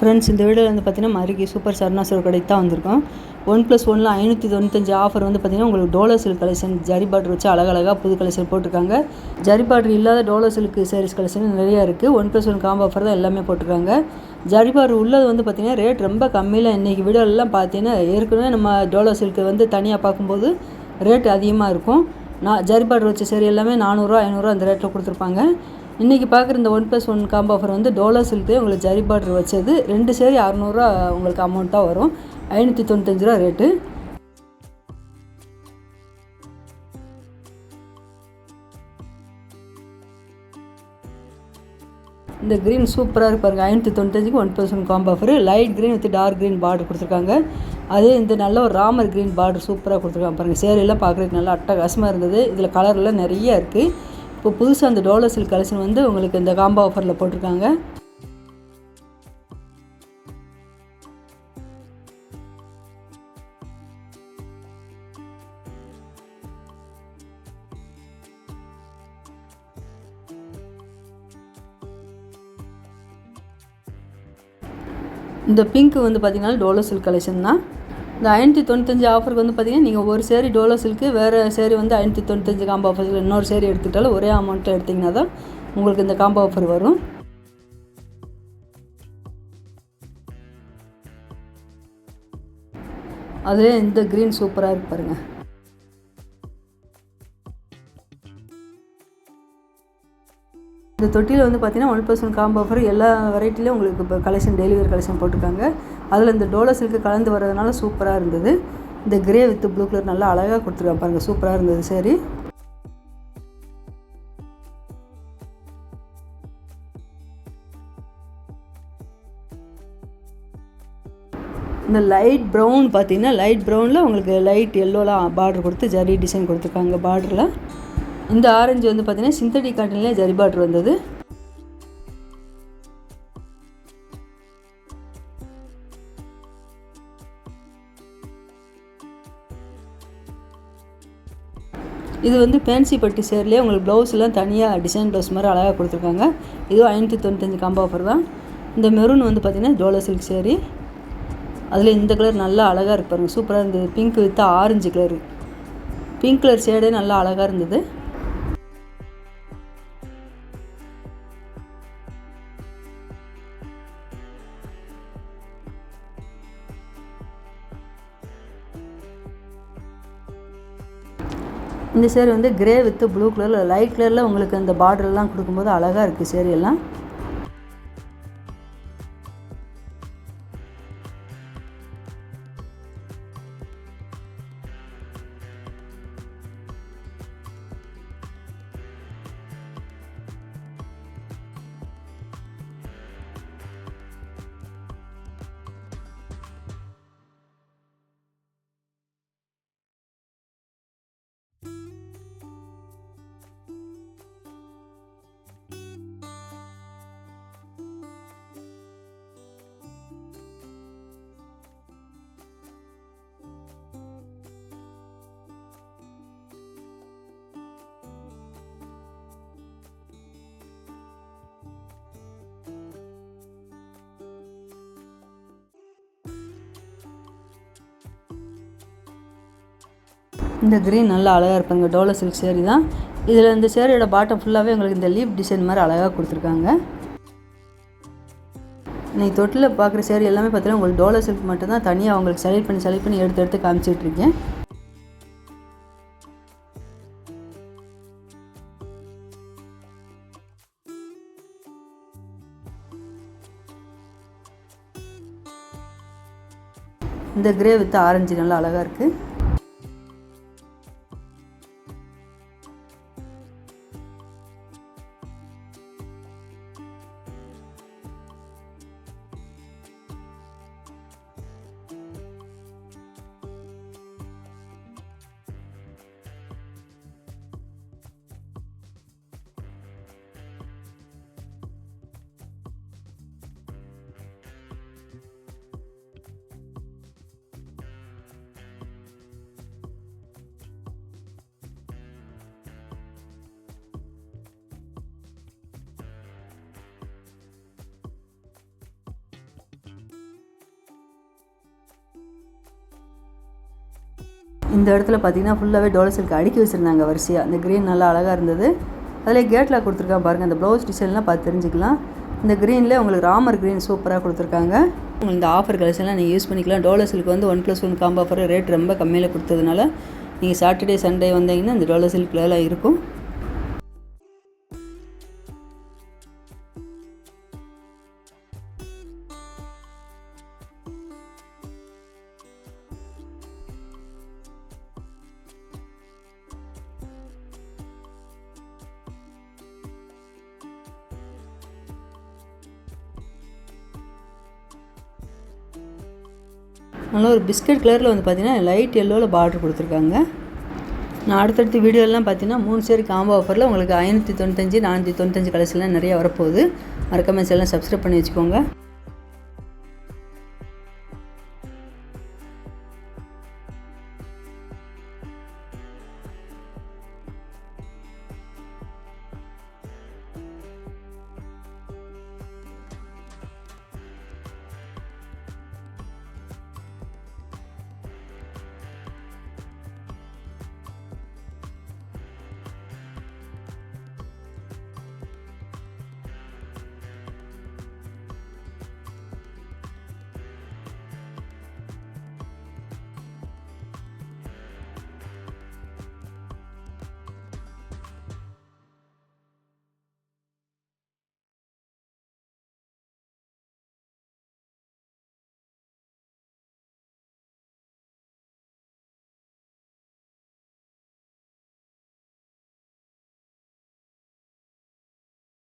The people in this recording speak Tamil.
ஃப்ரெண்ட்ஸ் இந்த வீடியோவில் வந்து பார்த்தீங்கன்னா மருகி சூப்பர் சரணாசுர கடைக்கு தான் வந்திருக்கோம். ஒன் ப்ளஸ் ஒனில் ஐநூற்றி தொண்ணூத்தஞ்சு ஆஃபர் வந்து பார்த்தீங்கன்னா உங்களுக்கு Dola silk collection zari border வச்சு அழகழகாக புது கலெக்ஷன் போட்டிருக்காங்க. ஜரி பார்டர் இல்லாத டோலோ சில்க் சேரீஸ் கலெக்ஷன் நிறையா இருக்குது one plus one combo offer தான் எல்லாமே போட்டிருக்காங்க. ஜரி பார்டர் உள்ளது வந்து பார்த்தீங்கன்னா ரேட் ரொம்ப கம்மியில் இன்றைக்கி வீடியோலாம் பார்த்தீங்கன்னா ஏற்கனவே நம்ம டோலோ சில்க் வந்து தனியாக பார்க்கும்போது ரேட் அதிகமாக இருக்கும். நான் ஜரி பார்டர் வச்ச சரி எல்லாமே நானூறுரூவா ஐநூறுரூவா அந்த ரேட்டில் கொடுத்துருப்பாங்க. இன்றைக்கி பார்க்குற இந்த one plus one combo offer வந்து டோலோ சில்க்கு உங்களுக்கு ஜரி பார்டர் வச்சது. ரெண்டு சேரி அறநூறுவா உங்களுக்கு அமௌண்ட்டாக வரும். ஐநூற்றி தொண்ணூத்தஞ்சு ரூபா ரேட்டு இந்த க்ரீன் சூப்பராக இருப்பாருங்க ஐநூற்றி தொண்ணூத்தஞ்சுக்கு ஒன் plus one combo offer light green with dark green border கொடுத்துருக்காங்க. அதே இந்த நல்ல ஒரு ராமர் க்ரீன் பார்டர் சூப்பராக கொடுத்துருக்காங்க பாருங்கள் சேரெல்லாம் பார்க்குறதுக்கு நல்லா அட்டகாசமாக இருந்தது. இதில் கலர்லாம் நிறைய இருக்குது இப்போ புதுசாக அந்த டோலோசில் கலெக்ஷன் வந்து உங்களுக்கு இந்த காம்போ ஆஃபரில் போட்டிருக்காங்க. இந்த பிங்க் வந்து பார்த்தீங்கன்னா டோலோ சில்க் கலெக்ஷன் தான். இந்த ஐநூற்றி தொண்ணூத்தஞ்சு ஆஃபருக்கு வந்து பார்த்தீங்கன்னா நீங்கள் ஒரு சேரி டோலோ சில்க்கு வேறு சேரி வந்து ஐநூற்றி தொண்ணூத்தஞ்சு காம்போ ஆஃபர் இன்னொரு சேரி எடுத்துக்கிட்டாலும் ஒரே அமௌண்ட்டில் எடுத்திங்கன்னா தான் உங்களுக்கு இந்த காம்போ ஆஃபர் வரும். அதுலேயே இந்த க்ரீன் சூப்பராக இருக்கு பாருங்கள் இந்த தொட்டியில் வந்து பார்த்தீங்கன்னா ஒன் பர்சன்ட் காம்போ ஆஃபர் எல்லா வெரைட்டிலையும் உங்களுக்கு இப்போ கலெக்ஷன் டெலிவரி கலெக்ஷன் போட்டிருக்காங்க. அதில் இந்த டோலோ சில்க்கு கலந்து வர்றதுனால சூப்பராக இருந்தது. இந்த கிரே வித் ப்ளூ கலர் நல்லா அழகாக கொடுத்துருக்காங்க பாருங்கள் சூப்பராக இருந்தது சரி இந்த லைட் ப்ரௌன் பார்த்தீங்கன்னா லைட் ப்ரௌனில் உங்களுக்கு லைட் எல்லோலாம் பார்டர் கொடுத்து ஜரி டிசைன் கொடுத்துருக்காங்க பார்டரில் இந்த ஆரஞ்சு வந்து பார்த்தீங்கன்னா சிந்தடிக் காட்டன்லேயே ஜரி பார்டர் வந்தது. இது வந்து ஃபேன்சி பட்டி சேர்லேயே உங்களுக்கு ப்ளவுஸ்லாம் தனியாக டிசைன் ப்ளவுஸ் மாதிரி அழகாக கொடுத்துருக்காங்க. இதுவும் ஐநூற்றி தொண்ணூத்தஞ்சு காம்போ ஆஃபர் தான். இந்த மெரூன் வந்து பார்த்திங்கன்னா டோலோ சில்க் சேரீ அதில் இந்த கலர் நல்லா அழகாக இருப்பாருங்க சூப்பராக இருந்தது. Pink with orange colour pink colour சேடே நல்லா அழகாக இருந்தது. இந்த சேரீ வந்து கிரே வித்து ப்ளூ கலரில் லைட் கலரில் உங்களுக்கு அந்த பார்டர்லாம் கொடுக்கும்போது அழகாக இருக்குது சேரீ எல்லாம். இந்த க்ரீன் நல்லா அழகாக இருப்பாங்க டோலோ சில்க் சேரீ தான். இதில் இந்த சேரீயோட பாட்டம் ஃபுல்லாகவே உங்களுக்கு இந்த லீப் டிசைன் மாதிரி அழகாக கொடுத்துருக்காங்க. இன்றைக்கி தொட்டில் பார்க்குற சேரீ எல்லாமே பார்த்தீங்கன்னா உங்களுக்கு டோலோ சில்க் மட்டும்தான் தனியாக அவங்களுக்கு செலக்ட் பண்ணி செலக்ட் பண்ணி எடுத்து எடுத்து காமிச்சிட்ருக்கேன் இந்த கிரே வித் ஆரஞ்சு நல்லா அழகாக இருக்குது இந்த இடத்துல பார்த்தீங்கன்னா ஃபுல்லாகவே டோலர் சில்க் அடுக்கி வச்சுருந்தாங்க வரிசையாக அந்த க்ரீன் நல்லா அழகாக இருந்தது. அதில் கேட்டில் கொடுத்துருக்காங்க பாருங்கள் அந்த ப்ளவுஸ் டிசைன்லாம் பார்த்து தெரிஞ்சுக்கலாம். இந்த க்ரீனில் உங்களுக்கு ராமர் க்ரீன் சூப்பராக கொடுத்துருக்காங்க. உங்களுக்கு இந்த ஆஃபர் கலெக்ஷன்லாம் நீங்கள் யூஸ் பண்ணிக்கலாம். டோலர் சில்க் வந்து one plus one combo offer rate ரொம்ப கம்மியில் கொடுத்ததுனால நீங்கள் சாட்டர்டே சண்டே வந்தீங்கன்னா இந்த டோலர் சில்க்லாம் இருக்கும். நல்லா ஒரு பிஸ்கட் கலரில் வந்து பார்த்தீங்கன்னா லைட் எல்லோவில் பார்டர் கொடுத்துருக்காங்க. நான் அடுத்தடுத்த வீடியோலாம் பார்த்தீங்கன்னா மூணு சேர் காம்போ ஆஃபரில் உங்களுக்கு ஐநூற்றி தொண்ணூத்தஞ்சு நானூற்றி தொண்ணூத்தஞ்சு கலர்ஸ்லாம் நிறைய வரப்போகுது. மறக்காம எல்லாம் சப்ஸ்கிரைப் பண்ணி வச்சுக்கோங்க.